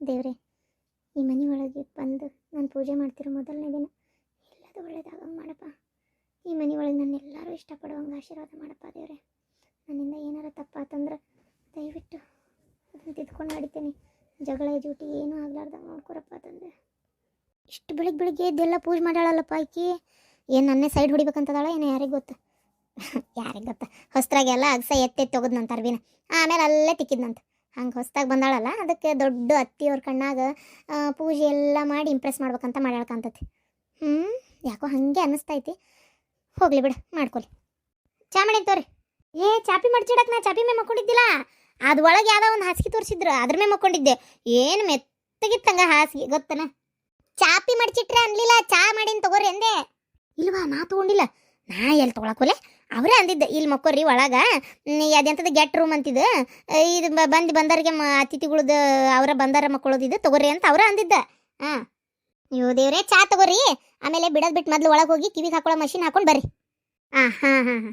ದೇವ್ರೆ, ಈ ಮನೆ ಒಳಗೆ ಬಂದು ನಾನು ಪೂಜೆ ಮಾಡ್ತಿರೋ ಮೊದಲನೇ ದಿನ ಎಲ್ಲದು ಒಳ್ಳೇದಾಗಂಗೆ ಮಾಡಪ್ಪ. ಈ ಮನೆ ಒಳಗೆ ನನ್ನ ಎಲ್ಲರೂ ಇಷ್ಟಪಡುವಂಗೆ ಆಶೀರ್ವಾದ ಮಾಡಪ್ಪ ದೇವ್ರೆ. ನನ್ನಿಂದ ಏನಾರ ತಪ್ಪಾತಂದ್ರೆ ದಯವಿಟ್ಟು ಅದನ್ನು ತಿದ್ಕೊಂಡು ನಡಿತೀನಿ. ಜಗಳ, ಜೂಟಿ ಏನೂ ಆಗ್ಲಾರ್ದಂಗೆ ನೋಡ್ಕೊರಪ್ಪ ತಂದೆ. ಇಷ್ಟು ಬೆಳಿಗ್ಗೆ ಬೆಳಿಗ್ಗೆ ಎದ್ದೆಲ್ಲ ಪೂಜೆ ಮಾಡಾಳಲ್ಲಪ್ಪ ಆಕಿ. ಏನು ನನ್ನೇ ಸೈಡ್ ಹೊಡಿಬೇಕಂತದಾಳ ಏನು ಯಾರಿಗೆ ಗೊತ್ತು? ಯಾರಿಗೆ ಗೊತ್ತಾ? ಹೊಸ್ತ್ರಾಗೆಲ್ಲ ಅಗಸ ಎತ್ತೆತ್ತಿ ತೆಗೆದ್ನಂತ ಅರ್ವಿನ. ಆಮೇಲೆ ಅಲ್ಲೇ ತಿಕ್ಕಿದ್ನಂತ. ಹಂಗೆ ಹೊಸ್ದಾಗಿ ಬಂದಾಳಲ್ಲ, ಅದಕ್ಕೆ ದೊಡ್ಡ ಅತ್ತಿಯವ್ರ ಕಣ್ಣಾಗ ಪೂಜೆ ಎಲ್ಲ ಮಾಡಿ ಇಂಪ್ರೆಸ್ ಮಾಡ್ಬೇಕಂತ ಮಾಡ್ಯಾಳ್ಕಂತತಿ. ಹ್ಞೂ ಯಾಕೋ ಹಾಗೆ ಅನ್ನಿಸ್ತೈತಿ. ಹೋಗ್ಲಿ ಬಿಡು, ಮಾಡ್ಕೊಲಿ. ಚಾ ಮಾಡಿರ್ತವ್ರಿ ಏ, ಚಾಪಿ ಮಾಡ್ಚಿಡಕ್ಕೆ ನಾ ಚಾಪಿ ಮೇ ಮಕ್ಕೊಂಡಿದ್ದಿಲ್ಲ? ಅದು ಒಳಗೆ ಯಾವ್ದೋ ಒಂದು ಹಾಸಿಗೆ ತೋರಿಸಿದ್ರು, ಅದ್ರ ಮೇಲೆ ಮಕ್ಕೊಂಡಿದ್ದೆ. ಏನು ಮೆತ್ತಗಿತ್ತಂಗ ಹಾಸಿಗೆ, ಗೊತ್ತನ? ಚಾಪಿ ಮಡ್ಚಿಟ್ರೆ ಅನ್ಲಿಲ್ಲ, ಚಾ ಮಾಡಿನ್ ತಗೋರಿ ಅಂದೆ. ಇಲ್ವಾ, ನಾ ತಗೊಂಡಿಲ್ಲ. ನಾ ಎಲ್ಲಿ ತೊಗೊಳಕೋಲೆ ಅವರೇ ಅಂದಿದ್ದೆ ಇಲ್ಲಿ ಮಕ್ಕೋರಿ ಒಳಗ ಅದೆಂಥದ್ದು ಗೆಟ್ ರೂಮ್ ಅಂತಿದ್ದು ಇದು ಬಂದು ಬಂದವರಿಗೆ ಮ ಅತಿಥಿಗಳದ್ದು ಅವರ ಬಂದಾರ ಮಕ್ಕಳದಿದ್ದು ತಗೋರಿ ಅಂತ ಅವರ ಅಂದಿದ್ದ. ಹಾಂ ನೀವು ದೇವ್ರೆ, ಚಾ ತಗೋರಿ. ಆಮೇಲೆ ಬಿಡೋದು ಬಿಟ್ಟು ಮೊದ್ಲು ಒಳಗೆ ಹೋಗಿ ಕಿವಿಗೆ ಹಾಕೊಳ್ಳೋ ಮಷಿನ್ ಹಾಕೊಂಡು ಬರ್ರಿ. ಹಾಂ ಹಾಂ ಹಾಂ ಹಾಂ.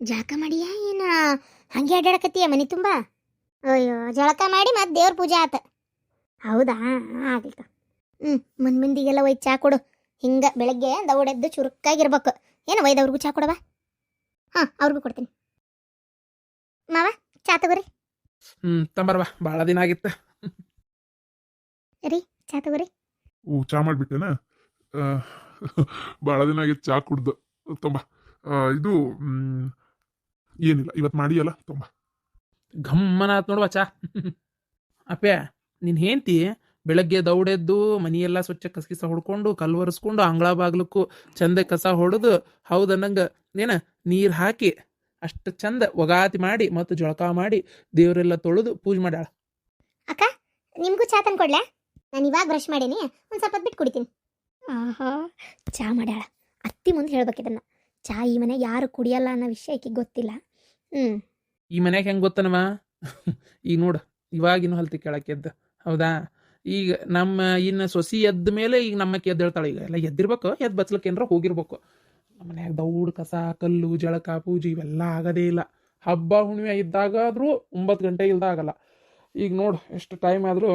ಜಳಕ ಮಾಡಿಯಾ ಏನು? ಹಂಗೆ ಅಡ್ಡಾಡಕತ್ತೀಯ ಮನೆ ತುಂಬ? ಅಯ್ಯೋ, ಜಳಕ ಮಾಡಿ ಮತ್ತೆ ದೇವ್ರ ಪೂಜೆ ಆತ. ಹೌದಾ? ಆಗ್ಲಿಕ್ಕ ಹ್ಞೂ ಮನ್ ಮಂದಿಗೆಲ್ಲ ಒಯ್ದು ಚಾ ಕೊಡು. ಹಿಂಗೆ ಬೆಳಗ್ಗೆ ದೌಡೆದ್ದು ಚುರುಕಾಗಿರ್ಬೇಕು. ಏನು ಒಯ್ದವ್ರಿಗೂ ಚಾ ಕೊಡವಾ? ಹಾಂ ಅವ್ರಿಗೂ ಕೊಡ್ತೀನಿ. ಮಾವ ಚಾ ತಗೋರಿ. ಹ್ಮ್ ತಂಬರ್ವಾ ಭಾಳ ದಿನ ಆಗಿತ್ತ. ಚಾ ತಗೋರಿ. ಓ ಚಾ ಮಾಡಿಬಿಟ್ಟೇನ? ಭಾಳ ದಿನ ಆಗಿತ್ತು ಚಾ ಕುಡ್ದು. ತುಂಬ. ಇದು ಮ್, ಏನಿಲ್ಲ ಇವತ್ತು ಮಾಡಿಯಲ್ಲ ತುಂಬ. ಘಮ್ಮನ ಆತ್ ನೋಡುವ ಚಾ. ಅಪ್ಪೆ ನಿನ್ನ ಹೆಂಡ್ತಿ ಬೆಳಗ್ಗೆ ದೌಡೆದ್ದು ಮನೆಯೆಲ್ಲ ಸ್ವಚ್ಛ ಕಸಗಿಸ ಹೊಡ್ಕೊಂಡು ಕಲ್ವರ್ಸ್ಕೊಂಡು ಒರೆಸ್ಕೊಂಡು ಅಂಗಳ ಬಾಗ್ಲಕ್ಕೂ ಚಂದ ಕಸ ಹೊಡೆದು ಹೌದನ್ನಂಗ ಏನ ನೀರು ಹಾಕಿ ಅಷ್ಟು ಚಂದ ಒಗಾತಿ ಮಾಡಿ ಮತ್ತು ಜೊಳಕ ಮಾಡಿ ದೇವರೆಲ್ಲ ತೊಳೆದು ಪೂಜೆ ಮಾಡ್ಯಾಳ. ಅಕ್ಕ ನಿಮಗೂ ಚಾ ತಂದು ಕೊಡ್ಲಾ? ನಾನು ಇವಾಗ ಬ್ರಷ್ ಮಾಡೀನಿ ಒಂದು ಸ್ವಲ್ಪ ಬಿಟ್ಟು ಕುಡಿತೀನಿ. ಆಹಾ ಚಾ ಮಾಡ್ಯಾಳ. ಅತ್ತಿ ಮುಂದೆ ಹೇಳ್ಬೇಕಿದನ್ನ ಚಾ ಈ ಮನೆ ಯಾರು ಕುಡಿಯಲ್ಲ ಅನ್ನೋ ವಿಷಯ ಆಕೆ ಗೊತ್ತಿಲ್ಲ. ಹ್ಞೂ ಈ ಮನ್ಯಾಗ ಹೆಂಗೆ ಗೊತ್ತನವ? ಈಗ ನೋಡು ಇವಾಗಿನ ಹಲ್ತಿ ಕೇಳಕ್ಕೆ ಎದ್ದ ಹೌದಾ? ಈಗ ನಮ್ಮ ಇನ್ನು ಸೊಸಿ ಎದ್ದ ಮೇಲೆ ಈಗ ನಮ್ಮಕ್ಕೆ ಎದ್ದೇಳ್ತಾಳೆ ಈಗ ಎಲ್ಲ ಎದ್ದಿರ್ಬೇಕು ಎದ್ದು ಬಚ್ಲಕ್ಕೆ ಏನಾರ ಹೋಗಿರ್ಬೇಕು. ನಮ್ಮ ಮನ್ಯಾಗ ದೌಡ್ ಕಸ, ಕಲ್ಲು, ಜಳಕ, ಪೂಜೆ ಇವೆಲ್ಲ ಆಗೋದೇ ಇಲ್ಲ. ಹಬ್ಬ ಹುಣ್ಣಿಮೆ ಇದ್ದಾಗಾದರೂ ಒಂಬತ್ತು ಗಂಟೆ ಇಲ್ದಾಗಲ್ಲ ಈಗ ನೋಡು, ಎಷ್ಟು ಟೈಮ್ ಆದರೂ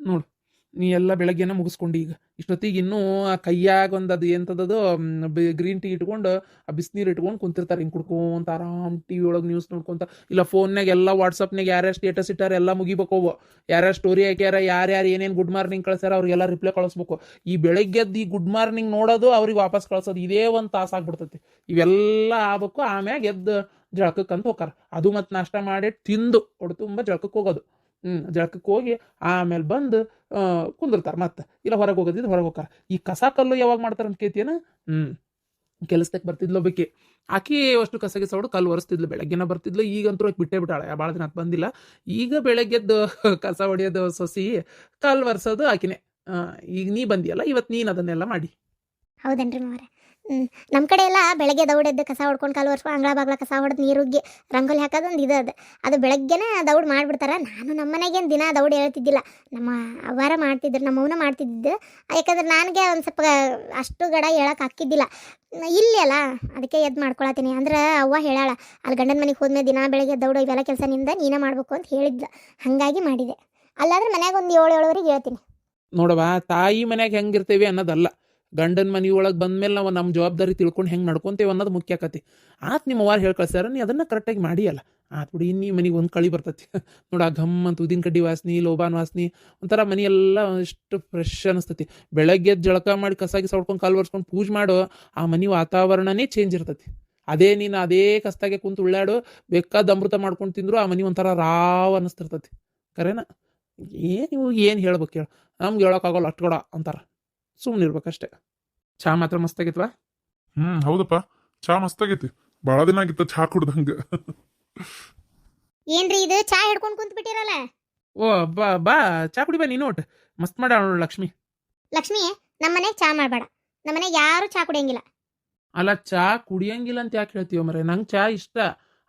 ನೋಡು. ನೀ ಎಲ್ಲ ಬೆಳಗ್ಗೆನೆ ಮುಗಿಸ್ಕೊಂಡು ಈಗ. ಇಷ್ಟೊತ್ತಿಗೆ ಇನ್ನೂ ಆ ಕೈಯಾಗ ಒಂದು ಅದು ಎಂಥದ್ದು ಗ್ರೀನ್ ಟೀ ಇಟ್ಕೊಂಡು ಆ ಬಿಸಿನೀರು ಇಟ್ಕೊಂಡು ಕುಂತಿರ್ತಾರೆ. ಹಿಂಗೆ ಕುಡ್ಕೊಂತ ಆರಾಮ್ ಟಿ ವಿ ಒಳಗೆ ನ್ಯೂಸ್ ನೋಡ್ಕೊಂತ. ಇಲ್ಲ ಫೋನ್ನಾಗ ಎಲ್ಲ ವಾಟ್ಸಪ್ನಾಗ ಯಾರ್ಯಾರು ಸ್ಟೇಟಸ್ ಇಟ್ಟಾರ ಎಲ್ಲ ಮುಗಿಬೇಕು ಯಾರ್ಯಾರು ಸ್ಟೋರಿ ಹಾಕ್ಯಾರ, ಯಾರ್ಯಾರು ಏನೇನು ಗುಡ್ ಮಾರ್ನಿಂಗ್ ಕಳ್ಸ್ಯಾರ ಅವ್ರಿಗೆಲ್ಲ ರಿಪ್ಲೈ ಕಳಿಸ್ಬೇಕು. ಈ ಬೆಳಗ್ಗೆದ್ದು ಈ ಗುಡ್ ಮಾರ್ನಿಂಗ್ ನೋಡೋದು ಅವ್ರಿಗೆ ವಾಪಸ್ ಕಳ್ಸೋದು. ಇದೇ ಒಂದು ತಾಸು ಆಗ್ಬಿಡ್ತೈತಿ. ಇವೆಲ್ಲ ಆಗ್ಬೇಕು, ಆಮ್ಯಾಗ ಎದ್ದು ಜಳಕಕ್ಕಂತ ಹೋಗಾರ ಅದು ಮತ್ತು ನಾಷ್ಟ ಮಾಡಿ ತಿಂದು ಹೊಡೆ ತುಂಬ ಜಳಕಕ್ಕೆ ಹೋಗೋದು. ಜಳಕಕ್ಕೆ ಹೋಗಿ ಆಮೇಲೆ ಬಂದು ಕುಂದಿರ್ತಾರೆ ಮತ್ತೆ. ಇಲ್ಲ ಹೊರಗೆ ಹೋಗೋದಿದ್ದು ಹೊರಗೆ ಹೋಗ್ತಾರೆ ಈ ಕಸ ಕಲ್ಲು ಯಾವಾಗ ಮಾಡ್ತಾರೆ ಅಂತ ಕೇಳ್ತೀಯನ ಹ್ಞೂ ಕೆಲಸಕ್ಕೆ ಬರ್ತಿದ್ಲು ಒಬ್ಬಾಕಿ ಆಕಿ ಅಷ್ಟು ಕಸಗೆ ಸೌಡು ಕಲ್ಲು ಒರೆಸ್ತಿದ್ಲು, ಬೆಳಗ್ಗೆನ ಬರ್ತಿದ್ಲು ಈಗಂತೂ ಬಿಟ್ಟೆ ಬಿಟ್ಟೇ ಬಿಟ್ಟಾಳೆ. ಭಾಳ ದಿನ ಬಂದಿಲ್ಲ. ಈಗ ಬೆಳಗ್ಗೆದ್ದು ಕಸ ಹೊಡೆಯೋದು ಸೊಸಿ ಕಲ್ಲು ಒರೆಸೋದು ಆಕಿನೇ. ಈಗ ನೀ ಬಂದಿಯಲ್ಲ ಇವತ್ತು ನೀನು ಅದನ್ನೆಲ್ಲ ಮಾಡಿ. ಹೌದೇನ್ರಿ ನಮ್ಮ ಕಡೆ ಎಲ್ಲ ಬೆಳಗ್ಗೆ ದೌಡೆದ್ದು ಕಸ ಹೊಡ್ಕೊಂಡು ಕಾಲು ವರ್ಷ ಅಂಗಳ ಬಾಗ್ಲ ಕಸ ಹೊಡೆದು ನೀರುಗ್ಗಿ ರಂಗೋಲಿ ಹಾಕೋದು ಒಂದು ಇದು ಅದು. ಅದು ಬೆಳಗ್ಗೆನೇ ದೌಡ್ ಮಾಡಿಬಿಡ್ತಾರೆ. ನಾನು ನಮ್ಮ ಮನೆಗೇನು ದಿನ ದೌಡ್ ಹೇಳ್ತಿದ್ದಿಲ್ಲ. ನಮ್ಮ ಅವರ ಮಾಡ್ತಿದ್ರು, ನಮ್ಮ ಅವನ ಮಾಡ್ತಿದ್ದಿದ್ದು. ಯಾಕಂದ್ರೆ ನನಗೆ ಒಂದು ಸ್ವಲ್ಪ ಅಷ್ಟು ಗಡ ಹೇಳಕ್ಕೆ ಹಾಕಿದ್ದಿಲ್ಲ. ಇಲ್ಲಿ ಅಲ್ಲ, ಅದಕ್ಕೆ ಎದ್ದು ಮಾಡ್ಕೊಳತ್ತೀನಿ. ಅಂದ್ರೆ ಅವ್ವ ಹೇಳಾಳ ಅಲ್ಲಿ ಗಂಡನ ಮನೆಗೆ ಹೋದ್ಮೇಲೆ ದಿನ ಬೆಳಗ್ಗೆ ದೌಡು ಇವೆಲ್ಲ ಕೆಲಸ ನಿಂದ ನೀನೇ ಮಾಡಬೇಕು ಅಂತ ಹೇಳಿದ್ಲು. ಹಾಗಾಗಿ ಮಾಡಿದೆ. ಅಲ್ಲಾದ್ರೆ ಮನ್ಯಾಗ ಒಂದು ಏಳು ಏಳುವರೆಗೆ ಹೇಳ್ತೀನಿ. ನೋಡವಾ ತಾಯಿ ಮನೆಯಾಗ ಹೆಂಗಿರ್ತೀವಿ ಅನ್ನೋದಲ್ಲ. ಗಂಡನ ಮನೆಯೊಳಗೆ ಬಂದ್ಮೇಲೆ ನಾವು ನಮ್ಮ ಜವಾಬ್ದಾರಿ ತಿಳ್ಕೊಂಡು ಹೆಂಗೆ ನಡ್ಕೊಂತೇವೆ ಅನ್ನೋದು ಮುಖ್ಯ ಆಕತಿ ಆತ್ ನಿಮ್ಮ ಅವ್ರು ಹೇಳಿ ಕಳ್ಸ್ಯಾರ ನೀ ಅದನ್ನು ಕರೆಕ್ಟಾಗಿ ಮಾಡಿಯಲ್ಲ. ಆತ್ ಬಿಡಿ, ಇನ್ನೀ ಮನೆಗೆ ಒಂದು ಕಳಿ ಬರ್ತೈತಿ. ನೋಡ ಆ ಘಮ್ ಅಂತ ಉದಿನ ಕಡ್ಡಿ ವಾಸನೆ, ಲೋಬಾನ್ ವಾಸನೆ, ಒಂಥರ ಮನೆಯೆಲ್ಲ ಎಷ್ಟು ಫ್ರೆಶ್ ಅನಿಸ್ತೈತಿ. ಬೆಳಗ್ಗೆ ಜಳಕ ಮಾಡಿ ಕಸಾಗಿ ಸೌಡ್ಕೊಂಡು ಕಾಲು ಒರೆಸ್ಕೊಂಡು ಪೂಜೆ ಮಾಡು, ಆ ಮನೆ ವಾತಾವರಣನೇ ಚೇಂಜ್ ಇರ್ತೈತಿ. ಅದೇ ನೀನು ಅದೇ ಕಸ್ತಾಗೆ ಕುಂತು ಉಳ್ಳಾಡು, ಬೇಕಾದ ಅಮೃತ ಮಾಡ್ಕೊಂಡು ತಿಂದ್ರು ಆ ಮನೆ ಒಂಥರ ರಾವ್ ಅನ್ನಿಸ್ತಿರ್ತೈತಿ ಕರೆನಾ? ಏನು ನೀವು ಏನು ಹೇಳ್ಬೇಕು ಹೇಳು ನಮ್ಗೆ ಹೇಳೋಕ್ಕಾಗಲ್ಲ ಅಷ್ಟು ಕೂಡ ಅಂತಾರ. ಸುಮ್ಮನೆ ಇರ್ಬೇಕಷ್ಟೆ ಚಾ ಮಾತ್ರ ಮಸ್ತಾಗಿತ್ವಾ? ಹ್ಮ್ ಹೌದಪ್ಪ. ಚಾ ಮಸ್ತಾಗೈತಿ. ಬಹಳ ದಿನ ಆಗಿತ್ತು ಚಾ ಕುಡ್ದಂಗ. ಏನ್ರಿ ಇದು? ಚಾ ಹಿಡ್ಕೊಂಡ್ ಕುಂತ ಬಿಟ್ಟಿರಲ್ಲ? ಓ ಬಾ ಬಾ. ಚಾ ಕುಡಿ ಬಾ ನೀನು ಒಟ್ಟು. ಮಸ್ತ್ ಮಾಡ ಲಕ್ಷ್ಮಿ. ಲಕ್ಷ್ಮಿ ನಮ್ಮ ಮನೆಗೆ ಚಾ ಮಾಡಬೇಡ. ನಮ್ಮ ಮನೆಗೆ ಯಾರು ಚಾ ಕುಡಿಯಂಗಿಲ್ಲ. ಅಲ್ಲ ಚಾ ಕುಡಿಯಂಗಿಲ್ಲ ಅಂತ ಯಾಕೆ ಹೇಳ್ತೀವ ಮರೆ? ನಂಗೆ ಚಾ ಇಷ್ಟ.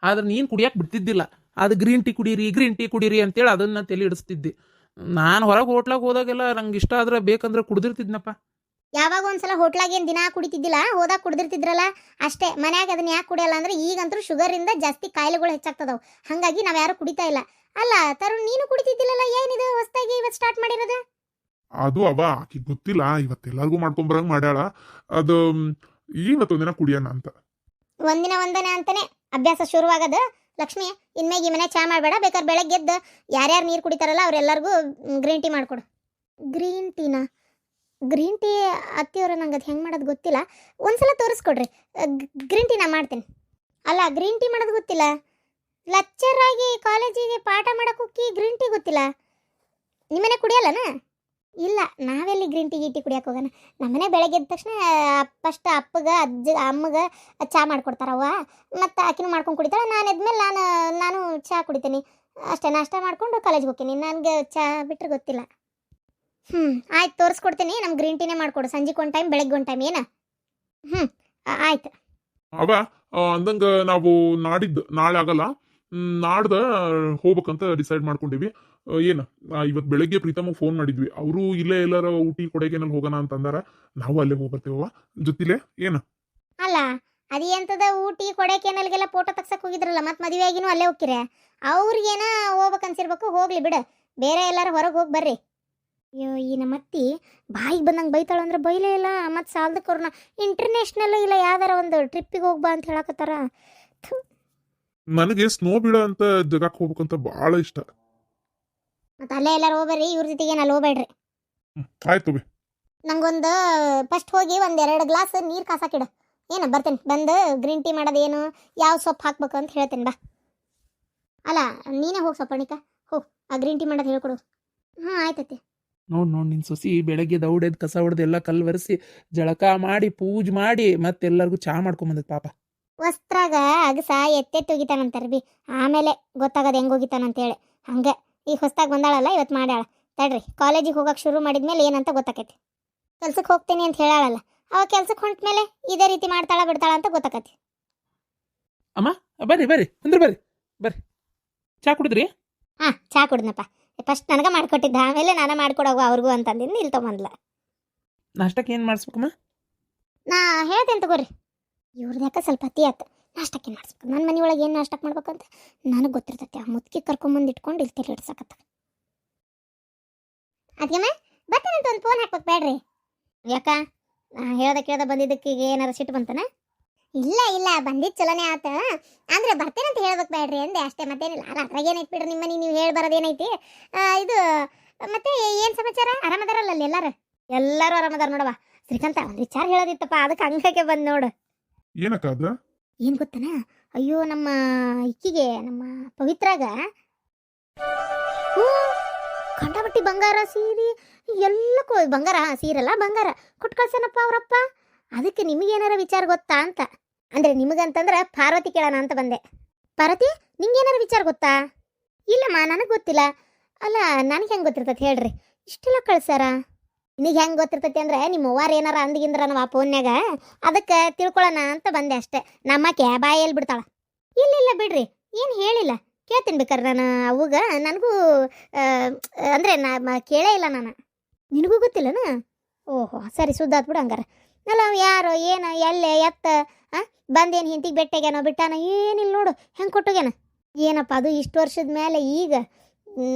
ಆದ್ರೆ ನೀನು ಕುಡಿಯಕ್ಕೆ ಬಿಡ್ತಿದ್ದಿಲ್ಲ. ಅದು ಗ್ರೀನ್ ಟೀ ಕುಡೀರಿ ಗ್ರೀನ್ ಟೀ ಕುಡೀರಿ ಅಂತೇಳಿ ಅದನ್ನ ತಲೆ ಇಡಿಸ್ತಿದ್ದೆ ನಾನು ಹೊರಗೆ ಹೋಟ್ಲಾಗ ಹೋದಾಗೆಲ್ಲ ನಂಗೆ ಇಷ್ಟ ಆದ್ರೆ ಬೇಕಂದ್ರೆ ಕುಡ್ದಿರ್ತಿದ್ನಪ್ಪ. ಯಾವಾಗ ಒಂದ್ಸಲ ಹೋಟ್ಲಾಗ ಏನು ದಿನ ಕುಡಿತಿದ್ದಿಲ್ಲ ಹೋದಾಗ ಕುಡ್ದಿರ್ತಿದ್ರಲ್ಲ? ಅಷ್ಟೇ ಮನ್ಯಾಗ ಅದನ್ನ ಯಾಕೆ ಕುಡಿಯಲ್ಲ ಅಂದ್ರೆ ಈಗಂತೂ ಶುಗರಿಂದ ಜಾಸ್ತಿ ಕಾಯಿಲೆಗಳು ಹೆಚ್ಚಾಗ್ತದವು. ಹಾಗಾಗಿ ನಾವು ಯಾರು ಕುಡಿತಾ ಇಲ್ಲ. ಅಲ್ಲ ತರುಣ್ ನೀನು ಕುಡಿತಿದ್ದಿಲ್ಲಲ್ಲ ಏನಿದು ಹೊಸದಾಗಿ ಇವತ್ತು ಸ್ಟಾರ್ಟ್ ಮಾಡಿರೋದು? ಅದು ಅವ ಆಕಿ ಗೊತ್ತಿಲ್ಲ ಇವತ್ತೆಲ್ಲರಿಗೂ ಮಾಡ್ಕೊಂಬರಂಗ್ ಮಾಡ್ಯಾಳ. ಅದು ಈ ಮತ್ತೊಂದಿನ ದಿನ ಕುಡಿಯೋಣ ಅಂತ. ಒಂದಿನ ಒಂದನೇ ಅಂತಾನೆ ಅಭ್ಯಾಸ ಶುರುವಾಗದ. ಲಕ್ಷ್ಮಿ ಇನ್ಮೇಗೆ ಮನೆ ಚಾ ಮಾಡಬೇಡ ಬೇಕಾದ್ರೆ ಬೆಳಗ್ಗೆ ಎದ್ದು ಯಾರ್ಯಾರು ನೀರು ಕುಡಿತಾರಲ್ಲ ಅವರೆಲ್ಲರಿಗೂ ಗ್ರೀನ್ ಟೀ ಮಾಡಿಕೊಡು. ಗ್ರೀನ್ ಟೀನಾ ಗ್ರೀನ್ ಟೀ ಅತ್ತಿಯವರು ನಂಗೆ ಅದು ಹೆಂಗೆ ಮಾಡೋದು ಗೊತ್ತಿಲ್ಲ. ಒಂದ್ಸಲ ತೋರಿಸ್ಕೊಡ್ರಿ. ಗ್ರೀನ್ ಟೀ ಮಾಡ್ತೀನಿ. ಅಲ್ಲ ಗ್ರೀನ್ ಟೀ ಮಾಡೋದು ಗೊತ್ತಿಲ್ಲ. ಲೆಕ್ಚರ್ ಆಗಿ ಕಾಲೇಜಿಗೆ ಪಾಠ ಮಾಡೋಕ್ಕೆ ಗ್ರೀನ್ ಟೀ ಗೊತ್ತಿಲ್ಲ. ನಿಮ್ಮನೆ ಕುಡಿಯಲ್ಲನ? ಇಲ್ಲ, ನಾವೆಲ್ಲಿ ಗ್ರೀನ್ ಟೀ ಗೀಟಿ ಕುಡಿಯಕ್ಕೆ ಹೋಗೋಣ? ನಮ್ಮನೆ ಬೆಳಗ್ಗೆ ಎದ್ದ ತಕ್ಷಣ ಫಸ್ಟ್ ಅಪ್ಪಗ, ಅಜ್ಜ, ಅಮ್ಮಗ ಚಹಾ ಮಾಡ್ಕೊಡ್ತಾರವ್ವ. ಮತ್ತು ಆಕಿನೂ ಮಾಡ್ಕೊಂಡು ಕುಡಿತಾಳೆ. ನಾನು ಎದ್ಮೇಲೆ ನಾನು ನಾನು ಚಹಾ ಕುಡಿತೀನಿ. ಅಷ್ಟೇ, ನಾಷ್ಟ ಮಾಡಿಕೊಂಡು ಕಾಲೇಜ್ಗೆ ಹೋಗ್ತೀನಿ. ನನಗೆ ಚಹಾ ಬಿಟ್ಟರೆ ಗೊತ್ತಿಲ್ಲ. ಹ್ಞೂ ಆಯ್ತು, ತೋರಿಸ್ಕೊಡ್ತೀನಿ. ನಮ್ಮ ಗ್ರೀನ್ ಟೀನೇ ಮಾಡಿಕೊಡು. ಸಂಜೆಗೆ ಒಂದು ಟೈಮ್ ಬೆಳಗ್ಗೆ ಒಂದು ಟೈಮ್ ಏನ? ಹ್ಞೂ ಆಯ್ತು. ಅವ ಅಂದಂಗೆ ನಾವು ನಾಡಿದ್ದು, ನಾಳೆ ಆಗಲ್ಲ. ನಾಡ್ದ ಹೋಗ್ಬೇಕಂತ ಡಿಸೈಡ್ ಮಾಡ್ಕೊಂಡಿವಿ. ಏನ? ಇವತ್ತು ಇವತ್ ಬೆಳಗ್ಗೆ ಪ್ರೀತಮ್ಮಗೆ ಫೋನ್ ಮಾಡಿದ್ವಿ. ಅವರು ಇಲ್ಲೇ ಎಲ್ಲಾರ ಊಟಿ ಕೊಡಗೇನಲ್ಲಿ ಹೋಗೋಣ ಅಂತಂದಾರ. ನಾವು ಅಲ್ಲೇ ಹೋಗತ್ತೇವ ಜೊತಿಲೆ ಏನು? ಅಲ್ಲ ಅದು ಎಂತದ ಊಟಿ ಕೊಡೈಕೆನಲ್ಗೆಲ್ಲ ಫೋಟೋ ತಗ್ಸಕ್ಕೆ ಹೋಗಿದ್ರಲ್ಲ ಮತ್ತೆ ಮದುವೆ ಆಗಿನೂ ಅಲ್ಲೇ ಹೋಗ್ಕಿರೆ ಅವ್ರಿಗೇನ ಹೋಗ್ಬೇಕು ಅನ್ಸಿರ್ಬೇಕು ಹೋಗ್ಲಿ ಬಿಡು. ಬೇರೆ ಎಲ್ಲಾರು ಹೊರಗೆ ಹೋಗಿ ಬರ್ರಿ. ಅಯ್ಯೋ ಈ ನಮ್ಮ ಅತ್ತಿ ಬಾಯಿಗೆ ಬಂದಂಗೆ ಬೈತಾಳ ಅಂದ್ರೆ ಬೈಲೇ ಇಲ್ಲ. ಮತ್ತು ಸಾಲದಕ್ಕವ್ರನ್ನ ಇಂಟರ್ನ್ಯಾಷನಲ್ ಇಲ್ಲ ಯಾವ್ದಾರ ಒಂದು ಟ್ರಿಪ್ಪಿಗೆ ಹೋಗ್ಬಾ ಅಂತ ಹೇಳಕತ್ತಾರ. ನನಗೆ ಸ್ನೋ ಬೀಳೋ ಅಂತ ಜಗಕ್ಕೆ ಹೋಗ್ಬೇಕಂತ ಬಹಳ ಇಷ್ಟ. ಮತ್ತು ಅಲ್ಲೇ ಎಲ್ಲಾರು ಹೋಗ್ಬರ್ರಿ ಇವ್ರ ಜೊತೆಗೆ ಏನು ಅಲ್ಲಿ ಹೋಗ್ಬೇಡ್ರಿ. ಆಯ್ತು ಬಿ ನಂಗೊಂದು ಫಸ್ಟ್ ಹೋಗಿ ಒಂದು ಎರಡು ಗ್ಲಾಸ್ ನೀರು ಕಾಸಾಕಿಡು ಏನು ಬರ್ತೇನೆ. ಬಂದು ಗ್ರೀನ್ ಟೀ ಮಾಡೋದೇನು ಯಾವ ಸೊಪ್ಪು ಹಾಕ್ಬೇಕು ಅಂತ ಹೇಳ್ತೇನೆ ಬಾ. ಅಲ್ಲ ನೀನೇ ಹೋಗಿ ಸೊಪ್ಪಣಿಕ ಹೋಗಿ ಆ ಗ್ರೀನ್ ಟೀ ಮಾಡೋದು ಹೇಳ್ಕೊಡು. ಹಾಂ ಆಯ್ತೈತಿ ನೋಡ್ ನೋಡ್ ನಿನ್ ಸೊಸಿ ಬೆಳಗ್ಗೆ ದೌಡೆದ್ ಕಸ ಹೊಡೆದು ಎಲ್ಲ ಕಲ್ಲು ಒರೆಸಿ ಜಳಕ ಮಾಡಿ ಪೂಜೆ ಮಾಡಿ ಮತ್ತೆಲ್ಲರಿಗೂ ಚಾ ಮಾಡ್ಕೊಂಬಂದದ್ ಪಾಪ. ವಸ್ತ್ರಾಗ ಅಗಸ ಎತ್ತೆತ್ತು ಹೋಗಿತಾನಂತಾರ ಬಿ ಆಮೇಲೆ ಗೊತ್ತಾಗದು ಹೆಂಗೆ ಹೋಗಿತಾನಂತೇಳಿ ಹಂಗೆ. ಈಗ ಹೊಸ್ದಾಗಿ ಬಂದಾಳಲ್ಲ ಇವತ್ತು ಮಾಡ್ಯಾಳ. ತಡ್ರಿ ಕಾಲೇಜಿಗೆ ಹೋಗಕ್ಕೆ ಶುರು ಮಾಡಿದ್ಮೇಲೆ ಏನಂತ ಗೊತ್ತಾಕೈತಿ. ಕೆಲ್ಸಕ್ಕೆ ಹೋಗ್ತೀನಿ ಅಂತ ಹೇಳಾಳಲ್ಲ ಅವಾಗ ಕೆಲ್ಸಕ್ಕೆ ಹೊಂಟ ಮೇಲೆ ಇದೇ ರೀತಿ ಮಾಡ್ತಾಳ ಬಿಡ್ತಾಳ ಅಂತ ಗೊತ್ತಾಕತಿ. ಬರ್ರಿ ಬರ್ರಿ ಅಂದ್ರೆ ಬರ್ರಿ ಬರ್ರಿ. ಚಾ ಕುಡಿದ್ರಿ? ಹಾಂ ಚಾ ಕುಡಿದ್ನಪ್ಪ. ಫಸ್ಟ್ ನನಗೆ ಮಾಡ್ಕೊಟ್ಟಿದ್ದ ಆಮೇಲೆ ನಾನು ಮಾಡ್ಕೊಡೋಗು ಅವ್ರಿಗೂ ಅಂತಂದಿದ್ದು ಇಲ್ಲಿ ತೊಗೊಂಡ್ಲ ನಾಷ್ಟಕ್ಕೆ ಏನು ಮಾಡಿಸ್ಬೇಕಮ್ಮ? ನಾ ಹೇಳ್ತೇನೆ ತಗೋರಿ. ಇವ್ರದ್ದು ಯಾಕೆ ಸ್ವಲ್ಪ ಅತಿ ಆಯ್ತು ನಾಷ್ಟಕ್ಕೆ ಮಾಡಿಸ್ಬೇಕು ನನ್ನ ಮನೆ ಒಳಗೆ ಏನು ನಾಷ್ಟಕ್ಕೆ ಅಂತ ನನಗೆ ಗೊತ್ತಿರ್ತೈತೆ. ಆ ಮುದ್ಕಿ ಕರ್ಕೊಂಬಂದು ಇಟ್ಕೊಂಡು ಇಲ್ಲಿ ತಲೆ ಹಿಡ್ಸಕತ್ತ ಬರ್ತೇನೆ ಅಂತ ಒಂದು ಫೋನ್ ಹಾಕ್ಬೇಕು ಬೇಡ್ರಿ. ಯಾಕ? ಹೇಳ್ದ ಕೇಳ್ದ ಬಂದಿದ್ದಕ್ಕೆ ಈಗ ಏನಾರ ಸಿಟ್ಟು ಬಂತನ? ಇಲ್ಲ ಇಲ್ಲ ಬಂದಿದ್ದು ಚಲೋನೇ ಆತ. ಅಂದ್ರೆ ಬರ್ತೇನಂತ ಹೇಳ್ಬೇಕು ಬೇಡ್ರಿ ಅಂದೆ ಅಷ್ಟೇ ಮತ್ತೇನಿಲ್ಲ. ಅಲ್ಲ ಅದ್ರಾಗ ಏನೈತಿ ಬಿಡ್ರಿ ನಿಮ್ಮ ಮನೆ ನೀವು ಹೇಳಿ ಬರೋದೇನೈತಿ ಇದು ಮತ್ತೆ ಏನು ಸಮಾಚಾರ? ಆರಾಮದಾರಲ್ಲ ಅಲ್ಲಿ ಎಲ್ಲಾರು? ಎಲ್ಲರೂ ಆರಾಮದಾರ ನೋಡವಾ ಶ್ರೀಕಾಂತ ಒಂದು ವಿಚಾರ ಹೇಳೋದಿತ್ತಪ್ಪ ಅದಕ್ಕೆ ಹಂಗಕ್ಕೆ ಬಂದು ನೋಡು. ಏನಕ್ಕ ಅದ? ಏನು ಗೊತ್ತನ? ಅಯ್ಯೋ, ನಮ್ಮ ಇಕ್ಕಿಗೆ, ನಮ್ಮ ಪವಿತ್ರಾಗ ಕಂಡಬಟ್ಟಿ ಬಂಗಾರ ಸೀರೆ, ಎಲ್ಲಕ್ಕೂ ಬಂಗಾರ, ಸೀರಲ್ಲ ಬಂಗಾರ. ಕೊಟ್ಟು ಅವರಪ್ಪ? ಅದಕ್ಕೆ ನಿಮಗೇನಾರ ವಿಚಾರ ಗೊತ್ತಾ ಅಂತ. ಅಂದರೆ ನಿಮಗಂತಂದ್ರೆ ಪಾರ್ವತಿ ಕೇಳೋಣ ಅಂತ ಬಂದೆ. ಪಾರ್ವತಿ, ನಿಂಗೇನಾರ ವಿಚಾರ ಗೊತ್ತಾ? ಇಲ್ಲಮ್ಮ, ನನಗೆ ಗೊತ್ತಿಲ್ಲ. ಅಲ್ಲ, ನನಗೆ ಹೆಂಗೆ ಗೊತ್ತಿರ್ತೈತೆ ಹೇಳ್ರಿ. ಇಷ್ಟೆಲ್ಲ ಕಳ್ಸಾರ ನಿನಗೆ ಹೆಂಗೆ ಗೊತ್ತಿರ್ತೈತಿ ಅಂದ್ರೆ ನಿಮ್ಮ ಅವ್ವಾರು ಏನಾರ ಅಂದಿಗಿಂದ್ರ ಆ ಫೋನ್ಯಾಗ ಅದಕ್ಕೆ ತಿಳ್ಕೊಳ್ಳೋಣ ಅಂತ ಬಂದೆ ಅಷ್ಟೇ. ನಮ್ಮಕ್ಕೆ ಬಾಯಲ್ಲಿ ಬಿಡ್ತಾಳ? ಇಲ್ಲ ಇಲ್ಲ ಬಿಡ್ರಿ, ಏನು ಹೇಳಿಲ್ಲ. ಕೇಳ್ತೀನಿ ಬೇಕಾರೆ ನಾನು ಅವಾಗ ನನಗೂ ಅಂದರೆ ನಾ ಕೇಳೇ ಇಲ್ಲ ನಾನು. ನಿನಗೂ ಗೊತ್ತಿಲ್ಲನ? ಓಹೋ, ಸರಿ ಸುದ್ದಾತ್ ಬಿಡು ಹಂಗಾರ. ಅಲ್ಲ ಯಾರು, ಏನು, ಎಲ್ಲೆ, ಎತ್ತ ಹಾಂ ಬಂದೇನು ಹಿಂತಿಗೆ ಬೆಟ್ಟೆಗೇನೋ ಬಿಟ್ಟಾನ ಏನಿಲ್ಲ ನೋಡು, ಹೆಂಗೆ ಕೊಟ್ಟೋಗ್ಯಾನ? ಏನಪ್ಪ ಅದು ಇಷ್ಟು ವರ್ಷದ ಮೇಲೆ ಈಗ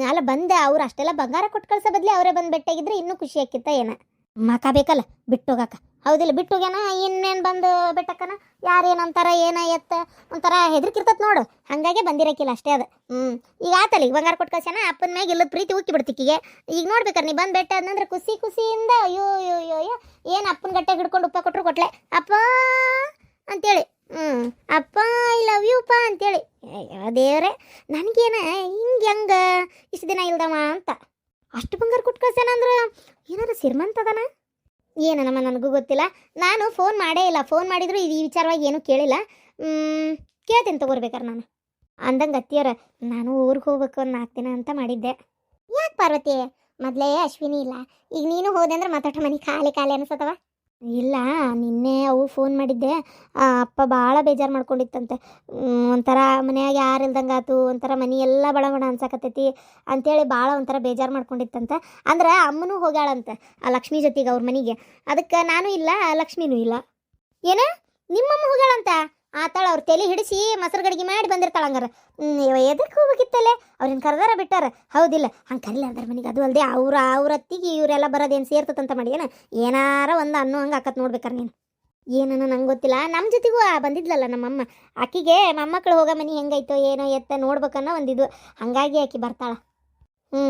ಅಲ್ಲ, ಬಂದೆ. ಅವ್ರು ಅಷ್ಟೆಲ್ಲ ಬಂಗಾರ ಕೊಟ್ಟು ಕಳ್ಸೋ ಬದಲಿ ಅವರೇ ಬಂದು ಬೆಟ್ಟಾಗಿದ್ರೆ ಇನ್ನೂ ಖುಷಿ ಆಕಿತ್ತ ಏನ. ಮಕ ಬೇಕಲ್ಲ ಬಿಟ್ಟೋಗಾಕ. ಹೌದಿಲ್ಲ, ಬಿಟ್ಟೋಗ್ಯಾನ, ಇನ್ನೇನು ಬಂದು ಬೆಟ್ಟಕ್ಕನ? ಯಾರೇನಂತಾರ ಏನ ಎತ್ತ? ಒಂಥರ ಹೆದರ್ಕಿರ್ತತ್ ನೋಡು. ಹಂಗಾಗಿ ಬಂದಿರಕ್ಕಿಲ್ಲ ಅಷ್ಟೇ ಅದು. ಹ್ಞೂ ಈಗ ಆತಲ್ಲ, ಈಗ ಬಂಗಾರ ಕೊಟ್ಟು ಕಳ್ಸ್ಯಾನ, ಅಪ್ಪನ ಮ್ಯಾಗ ಇಲ್ಲದ ಪ್ರೀತಿ ಉಕ್ಕಿ ಬಿಡ್ತಿಕ್ಕಿಗೆ. ಈಗ ನೋಡ್ಬೇಕಾರೆ, ನೀ ಬಂದು ಬೆಟ್ಟ ಅದ್ನಂದ್ರೆ ಖುಷಿ, ಖುಷಿಯಿಂದ ಅಯ್ಯೋ ಅಯ್ಯೋ ಅಯ್ಯೋ ಅಯ್ಯೋ, ಏನು ಅಪ್ಪನ ಗಟ್ಟೆ ಹಿಡ್ಕೊಂಡು ಉಪ್ಪ ಕೊಟ್ಟರು ಕೊಟ್ಲೆ. ಅಪ್ಪ, ಅಂತೇಳಿ. ಹ್ಞೂ ಅಪ್ಪ ಐ ಲವ್ ಯು ಪಾ ಅಂತೇಳಿ. ಅಯ್ಯೋ ದೇವ್ರೆ, ನನಗೇನ ಹಿಂಗೆ ಹೆಂಗ ಇಷ್ಟು ದಿನ ಇಲ್ದವ ಅಂತ. ಅಷ್ಟು ಬಂಗಾರ ಅಂದ್ರೆ ಏನಾರ ಶ್ರೀಮಂತ ಅದನ? ಏನನಮ್ಮ ನನಗೂ ಗೊತ್ತಿಲ್ಲ. ನಾನು ಫೋನ್ ಮಾಡೇ ಇಲ್ಲ. ಫೋನ್ ಮಾಡಿದ್ರು ಈ ವಿಚಾರವಾಗಿ ಏನೂ ಕೇಳಿಲ್ಲ. ಹ್ಮ್, ಕೇಳ್ತೀನಿ ತಗೋರ್ಬೇಕಾರೆ ನಾನು. ಅಂದಂಗೆ ಅತ್ತಿಯರ ನಾನು ಊರಿಗೆ ಹೋಗ್ಬೇಕು ಒಂದು ನಾಲ್ಕು ದಿನ ಅಂತ ಮಾಡಿದ್ದೆ. ಯಾಕೆ ಪಾರ್ವತಿ? ಮೊದಲೇ ಅಶ್ವಿನಿ ಇಲ್ಲ. ಈಗ ನೀನು ಹೋದೆ ಅಂದ್ರೆ ಮಾತಾಟ ಮನೆ ಖಾಲಿ ಖಾಲಿ ಅನ್ಸತ್ತವ? ಇಲ್ಲ, ನಿನ್ನೆ ಅವು ಫೋನ್ ಮಾಡಿದ್ದೆ. ಅಪ್ಪ ಭಾಳ ಬೇಜಾರು ಮಾಡ್ಕೊಂಡಿತ್ತಂತೆ. ಒಂಥರ ಮನ್ಯಾಗ ಯಾರು ಇಲ್ದಂಗೆ ಆತು ಒಂಥರ ಮನೆ ಎಲ್ಲ ಬಡ ಬಡ ಅನ್ಸಕತ್ತೈತಿ ಅಂತೇಳಿ ಭಾಳ ಒಂಥರ ಬೇಜಾರು ಮಾಡ್ಕೊಂಡಿತ್ತಂತೆ. ಅಂದ್ರೆ ಅಮ್ಮನೂ ಹೋಗ್ಯಾಳಂತೆ, ಆ ಲಕ್ಷ್ಮಿ ಜೊತೆಗೆ ಅವ್ರ ಮನೆಗೆ. ಅದಕ್ಕೆ ನಾನು ಇಲ್ಲ ಲಕ್ಷ್ಮಿನೂ ಇಲ್ಲ. ಏನ? ನಿಮ್ಮಮ್ಮ ಹೋಗ್ಯಾಳಂತ? ಆತಾಳ ಅವ್ರ ತಲೆ ಹಿಡಿಸಿ ಮೊಸರು ಗಡಿಗೆ ಮಾಡಿ ಬಂದಿರ್ತಾಳ ಹಂಗಾರ. ಎದಕ್ಕೆ ಹೋಗ್ಬೇಕಿತ್ತಲ್ಲೇ? ಅವ್ರನ್ನ ಕರೆದಾರ ಬಿಟ್ಟಾರ. ಹೌದಿಲ್ಲ. ಹಂಗೆ ಕರಿಲಾರ್ದಾರ ಮನೆಗೆ ಅದು ಅಲ್ಲದೆ ಅವ್ರ ಅವ್ರ ಅತ್ತಿಗೆ ಇವರೆಲ್ಲ ಬರೋದೇನು ಸೇರ್ತದಂತ ಮಾಡಿ ಏನ? ಏನಾರ ಒಂದು ಅನ್ನೋ ಹಂಗೆ ಆಕತ್ ನೋಡ್ಬೇಕಾರ ನೀನು. ಏನನ ನಂಗೆ ಗೊತ್ತಿಲ್ಲ. ನಮ್ಮ ಜೊತೆಗೂ ಬಂದಿದ್ಲಲ್ಲ ನಮ್ಮಮ್ಮ. ಆಕಿಗೆ ಮೊಮ್ಮಕ್ಕಳು ಹೋಗೋ ಮನೆ ಹೆಂಗೈತೋ ಏನೋ ಎತ್ತ ನೋಡ್ಬೇಕನ್ನೋ ಒಂದಿದು. ಹಂಗಾಗಿ ಆಕಿ ಬರ್ತಾಳ. ಹ್ಞೂ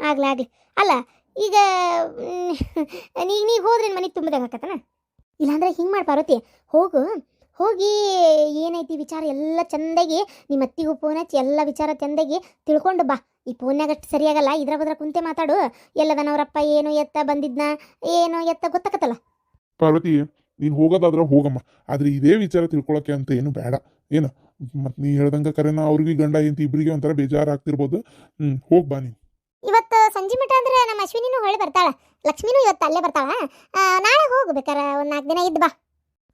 ಆಗ್ಲಿ ಆಗ್ಲಿ. ಅಲ್ಲ, ಈಗ ನೀ ನೀ ಹೋದ್ರೆ ಮನೆ ತುಂಬಿದಂಗೆ ಹಾಕತ್ತನ ಇಲ್ಲಾಂದ್ರೆ ಹಿಂಗೆ ಮಾಡಿ ಪಾರ್ವತಿ. ಹೋಗು. ಹೋಗಿ ಏನೈತಿ ವಿಚಾರ ಎಲ್ಲ ಚಂದಾಗಿ ನಿಮ್ಮ ಅತ್ತಿಗೂ ಫೋನ್ ಹಚ್ಚಿ ಎಲ್ಲ ವಿಚಾರ ಚಂದಾಗಿ ತಿಳ್ಕೊಂಡು ಬಾ. ಈ ಫೋನ್ಯಾಗ ಅಷ್ಟು ಸರಿಯಾಗಲ್ಲ ಇದ್ರ ಬದ್ರ ಕುಂತೆ ಮಾತಾಡು. ಎಲ್ಲದನವರಪ್ಪ ಏನು ಎತ್ತ ಬಂದಿದ್ನ ಏನು ಎತ್ತ ಗೊತ್ತಾಕತ್ತಲ್ಲ. ಪಾರ್ವತಿ ನೀನು ಹೋಗೋದಾದ್ರೆ ಹೋಗಮ್ಮ. ಆದ್ರೆ ಇದೇ ವಿಚಾರ ತಿಳ್ಕೊಳಕ್ಕೆ ಅಂತ ಏನು ಬೇಡ. ಏನು? ಮತ್ತೆ ನೀ ಹೇಳ್ದಂಗೆ ಕರೆನ ಅವ್ರಿಗೆ ಗಂಡ ಎಂತ ಇಬ್ರಿಗೆ ಒಂಥರ ಬೇಜಾರು ಆಗ್ತಿರ್ಬೋದು. ಹ್ಞೂ ಹೋಗಿ ಬಾ ನೀನು. ಇವತ್ತು ಸಂಜೆ ಮಠ ಅಂದ್ರೆ ನಮ್ಮ ಅಶ್ವಿನಿನೂ ಹೊಳೆ ಬರ್ತಾಳ. ಲಕ್ಷ್ಮಿನೂ ಇವತ್ತು ಅಲ್ಲೇ ಬರ್ತಾಳ. ನಾಳೆ ಹೋಗ್ಬೇಕಾರೆ ಬೇಕಾರ ಒಂದು ನಾಲ್ಕು ದಿನ ಇದ್ದು ಬಾ.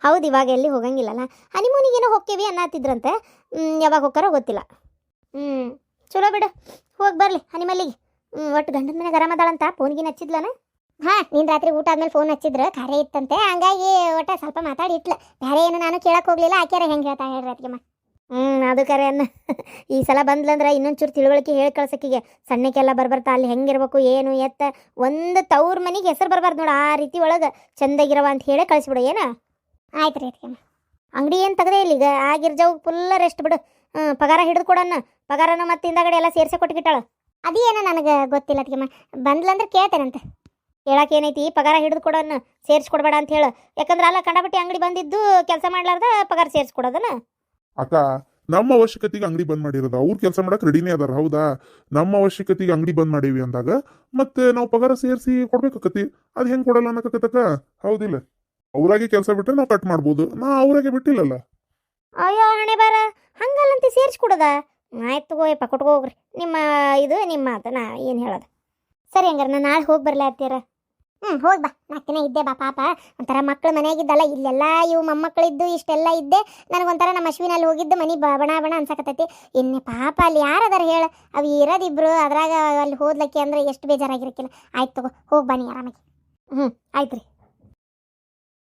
ಹೌದು, ಇವಾಗ ಎಲ್ಲಿ ಹೋಗಂಗಿಲ್ಲಲ್ಲ. ಹನಿಮೂನಿಗೇನೋ ಹೋಗ್ತೀವಿ ಅನ್ನತ್ತಿದ್ರಂತೆ. ಯಾವಾಗ ಹೋಗ್ತಾರೋ ಗೊತ್ತಿಲ್ಲ. ಹ್ಞೂ ಚಲೋ ಬಿಡು. ಹೋಗಿ ಬರಲಿ ಹನಿಮಲ್ಲಿಗೆ ಹ್ಞೂ ಒಟ್ಟು ಗಂಡನ ಮನೆಗೆ ಆರಾಮದಾಳಂತ ಫೋನ್ಗಿನ ಹಚ್ಚಿದ್ಲನ? ಹಾಂ, ನೀನು ರಾತ್ರಿ ಊಟ ಆದ್ಮೇಲೆ ಫೋನ್ ಹಚ್ಚಿದ್ರೆ, ಖರೆ ಇತ್ತಂತೆ. ಹಂಗಾಗಿ ಒಟ್ಟ ಸ್ವಲ್ಪ ಮಾತಾಡಿ ಇಟ್ಲ. ಬೇರೆ ಏನು ನಾನು ಕೇಳಕ್ಕೆ ಹೋಗಲಿಲ್ಲ, ಆಕ್ಯಾರ ಹೆಂಗೆ ಹೇಳ್ತಾ ಹೇಳ್ರಿ ಅದಕ್ಕೆ ಹ್ಞೂ ಅದು ಕರೆ ಅನ್ನ. ಈ ಸಲ ಬಂದ್ಲಂದ್ರೆ ಇನ್ನೊಂಚೂರು ತಿಳುವಳಿಕೆ ಹೇಳಿ ಕಳ್ಸಕ್ಕಿಗೆ. ಸಣ್ಣಕ್ಕೆಲ್ಲ ಬರ್ಬರ್ತಾ, ಅಲ್ಲಿ ಹೆಂಗಿರ್ಬೇಕು, ಏನು, ಎತ್ತ. ಒಂದು ತವ್ರ ಮನೆಗೆ ಹೆಸರು ಬರ್ಬಾರ್ದು ನೋಡು, ಆ ರೀತಿ ಒಳಗೆ ಚಂದಾಗಿರವ ಅಂತ ಹೇಳಿ ಕಳಿಸ್ಬಿಡು, ಏನ? ಆಯ್ತು ರೀ ಅದಕ್ಕೆ ಅಂಗಡಿ ಏನು ತೆಗ್ದೇ ಇಲ್ಲ ಈಗ. ಆಗಿರ್ಜಾವ್ ಫುಲ್ಲ ಫುಲ್ ರೆಸ್ಟ್ ಬಿಡು. ಪಗಾರ ಹಿಡಿದು ಕೊಡೋಣ ಪಗಾರನ ಮತ್ತೆ ಹಿಂದಗಡೆ ಎಲ್ಲ ಸೇರ್ಸೆ ಕೊಟ್ಬಿಟ್ಟಾಳ. ಅದೇನೋ ನನಗೆ ಗೊತ್ತಿಲ್ಲ ಅದಕ್ಕೆ ಬಂದ್ಲಂದ್ರೆ ಕೇಳ್ತೇನಂತೆ. ಹೇಳಕ್ಕೆ ಏನೈತಿ? ಪಗಾರ ಹಿಡಿದು ಕೊಡೋನ್ನ ಸೇರಿಸ್ಕೊಡ್ಬೇಡ ಅಂತ ಹೇಳು. ಯಾಕಂದ್ರೆ ಅಲ್ಲ, ಕಂಡಪಟ್ಟಿ ಅಂಗಡಿ ಬಂದಿದ್ದು ಕೆಲಸ ಮಾಡ್ಲಾರ್ದ ಪಗಾರ ಸೇರಿಸ್ಕೊಡೋದನ್ನ ಅಕ್ಕ, ನಮ್ಮ ಅವಶ್ಯಕತೆಗೆ ಅಂಗಡಿ ಬಂದ್ ಮಾಡಿರೋದು. ಅವ್ರ ಕೆಲಸ ಮಾಡಕ್ ರೆಡಿನೇ ಅದಾರ, ಹೌದಾ? ನಮ್ಮ ಅವಶ್ಯಕತೆಗೆ ಅಂಗಡಿ ಬಂದ್ ಮಾಡೀವಿ ಅಂದಾಗ, ಮತ್ತೆ ನಾವು ಪಗಾರ ಸೇರಿಸಿ ಕೊಡ್ಬೇಕಾಕತಿ ಅದು ಹೆಂಗ್ ಕೊಡಲ್ಲ ಅನ್ನಕತ್ತಕ್ಕ? ಹೌದಿಲ್ಲ. ಅವ್ರಾಗೆ ಕೆಲಸ ಬಿಟ್ರೆ ನಾವು ಕಟ್ ಮಾಡ್ಬೋದು. ನಾ ಅವರಾಗೆ ಬಿಟ್ಟಿಲ್ಲಲ್ಲ. ಅಯ್ಯೋ ಹಣೆ ಬಾರ, ಹಂಗಲ್ಲಂತೆ ಸೇರಿಸ್ಕೊಡದ? ಆಯ್ತು ಹೋಯ್ ಕೊಟ್ಕೋ ಹೋಗ್ರಿ. ನಿಮ್ಮ ಇದು, ನಿಮ್ಮ ಮಾತು, ನಾ ಏನು ಹೇಳೋದು? ಸರಿ ಹಂಗಾರೆ ನಾನು ನಾಳೆ ಹೋಗಿ ಬರಲೇ ಹತ್ತೀರ ಹ್ಞೂ ಹೋಗಿ ಬಾ. ನಾಲ್ಕು ಇದ್ದೆ ಬಾ ಪಾಪ. ಒಂಥರ ಮಕ್ಳು ಮನೆಯಾಗಿದ್ದಲ್ಲ, ಇಲ್ಲೆಲ್ಲ ಇವು ಮೊಮ್ಮಕ್ಕಳಿದ್ದು ಇಷ್ಟೆಲ್ಲ ಇದ್ದೆ. ನನಗೊಂಥರ ನಮ್ಮ ಅಶ್ವಿನಲ್ಲಿ ಹೋಗಿದ್ದು ಮನೆ ಬಣ ಬಣ ಅನ್ಸಕತ್ತೈತಿ. ಇನ್ನೆ ಪಾಪ, ಅಲ್ಲಿ ಯಾರದಾರ ಹೇಳ. ಅವು ಇರೋದಿಬ್ರು, ಅದ್ರಾಗ ಅಲ್ಲಿ ಹೋದ್ಲಕ್ಕೆ ಅಂದ್ರೆ ಎಷ್ಟು ಬೇಜಾರಾಗಿರಕ್ಕಿಲ್ಲ ಆಯ್ತು ತಗೋ, ಹೋಗಿ ಬನ್ನಿ ಆರಾಮಾಗಿ. ಹ್ಞೂ ಆಯ್ತು ರೀ